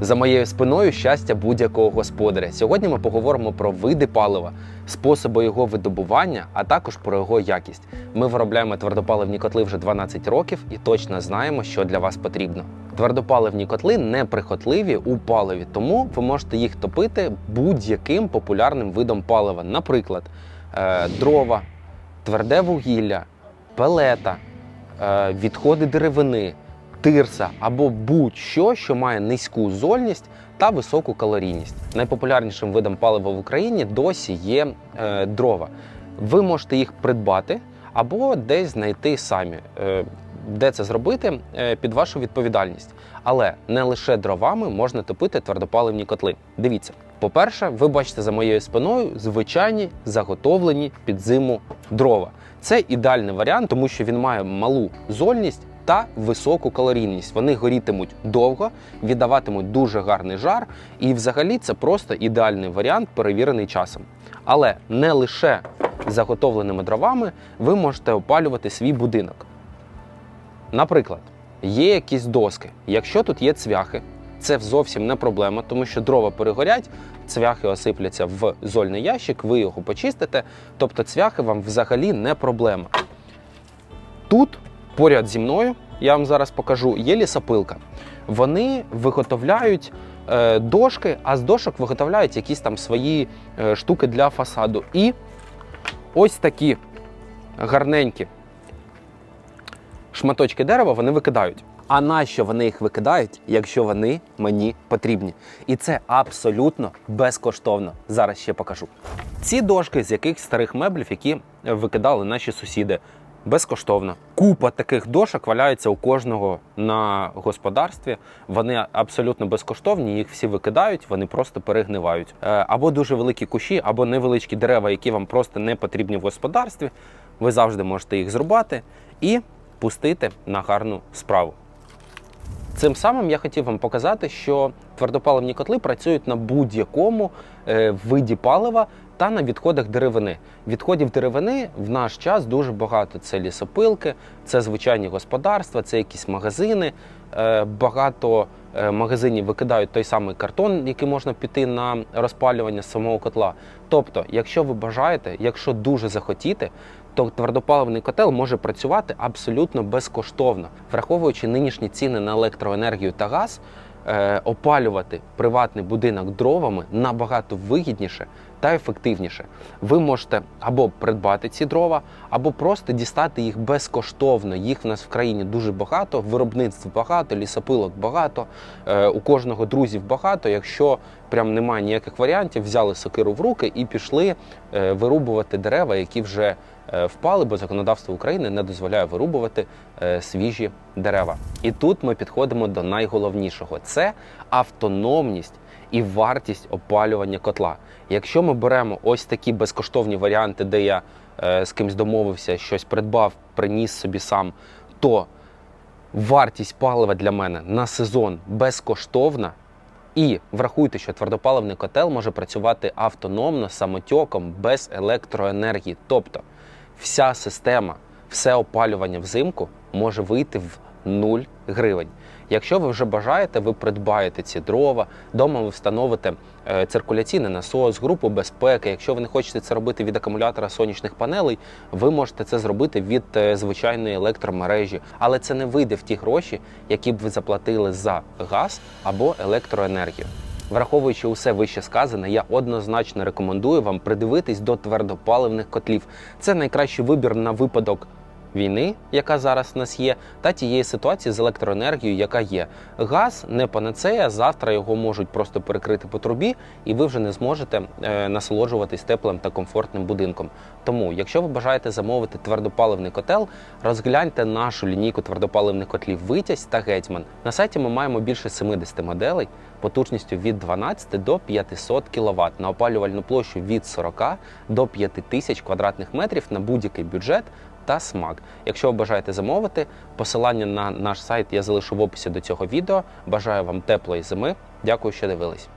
За моєю спиною щастя будь-якого господаря. Сьогодні ми поговоримо про види палива, способи його видобування, а також про його якість. Ми виробляємо твердопаливні котли вже 12 років і точно знаємо, що для вас потрібно. Твердопаливні котли неприхотливі у паливі, тому ви можете їх топити будь-яким популярним видом палива, наприклад, е, дрова, тверде вугілля, пелета, е, відходи деревини, тирса або будь-що, що має низьку зольність та високу калорійність. Найпопулярнішим видом палива в Україні досі є е, дрова. Ви можете їх придбати або десь знайти самі. Е, де це зробити е, під вашу відповідальність. Але не лише дровами можна топити твердопаливні котли. Дивіться, по-перше, ви бачите за моєю спиною звичайні заготовлені під зиму дрова. Це ідеальний варіант, тому що він має малу зольність та високу калорійність. Вони горітимуть довго, віддаватимуть дуже гарний жар, і взагалі це просто ідеальний варіант, перевірений часом. Але не лише заготовленими дровами ви можете опалювати свій будинок. Наприклад, є якісь доски. Якщо тут є цвяхи, це зовсім не проблема, тому що дрова перегорять, цвяхи осипляться в зольний ящик, ви його почистите. Тобто цвяхи вам взагалі не проблема. Тут поряд зі мною, я вам зараз покажу, є лісопилка. Вони виготовляють е, дошки, а з дошок виготовляють якісь там свої е, штуки для фасаду. І ось такі гарненькі шматочки дерева вони викидають. А нащо вони їх викидають, якщо вони мені потрібні? І це абсолютно безкоштовно. Зараз ще покажу. Ці дошки з якихось старих меблів, які викидали наші сусіди. Безкоштовно. Купа таких дошок валяється у кожного на господарстві. Вони абсолютно безкоштовні, їх всі викидають, вони просто перегнивають. Е, Або дуже великі кущі, або невеличкі дерева, які вам просто не потрібні в господарстві. Ви завжди можете їх зрубати і пустити на гарну справу. Цим самим я хотів вам показати, що твердопаливні котли працюють на будь-якому е, виді палива та на відходах деревини. Відходів деревини в наш час дуже багато. Це лісопилки, це звичайні господарства, це якісь магазини. Е, багато е, магазинів викидають той самий картон, який можна піти на розпалювання самого котла. Тобто, якщо ви бажаєте, якщо дуже захотіти, то твердопаливний котел може працювати абсолютно безкоштовно, враховуючи нинішні ціни на електроенергію та газ. е, Опалювати приватний будинок дровами набагато вигідніше та ефективніше. Ви можете або придбати ці дрова, або просто дістати їх безкоштовно. Їх в нас в країні дуже багато, виробництв багато, лісопилок багато, е, у кожного друзів багато. Якщо прям немає ніяких варіантів, взяли сокиру в руки і пішли е, вирубувати дерева, які вже е, впали, бо законодавство України не дозволяє вирубувати свіжі дерева. І тут ми підходимо до найголовнішого: це автономність і вартість опалювання котла. Якщо ми беремо ось такі безкоштовні варіанти, де я е, з кимсь домовився, щось придбав, приніс собі сам, то вартість палива для мене на сезон безкоштовна. І врахуйте, що твердопаливний котел може працювати автономно, самотьоком, без електроенергії. Тобто вся система, все опалювання взимку може вийти в 0 гривень. Якщо ви вже бажаєте, ви придбаєте ці дрова, вдома ви встановите е, циркуляційний насос, групу безпеки. Якщо ви не хочете це робити від акумулятора сонячних панелей, ви можете це зробити від е, звичайної електромережі. Але це не вийде в ті гроші, які б ви заплатили за газ або електроенергію. Враховуючи усе вище сказане, я однозначно рекомендую вам придивитись до твердопаливних котлів. Це найкращий вибір на випадок війни, яка зараз в нас є, та тієї ситуації з електроенергією, яка є. Газ не панацея. Завтра його можуть просто перекрити по трубі, і ви вже не зможете е, насолоджуватись теплим та комфортним будинком. Тому, якщо ви бажаєте замовити твердопаливний котел, розгляньте нашу лінійку твердопаливних котлів Витязь та Гетьман. На сайті ми маємо більше 70 моделей потужністю від 12 до 500 кВт на опалювальну площу від 40 до 5000 квадратних метрів на будь-який бюджет та смак. Якщо ви бажаєте замовити, посилання на наш сайт я залишу в описі до цього відео. Бажаю вам теплої зими. Дякую, що дивились.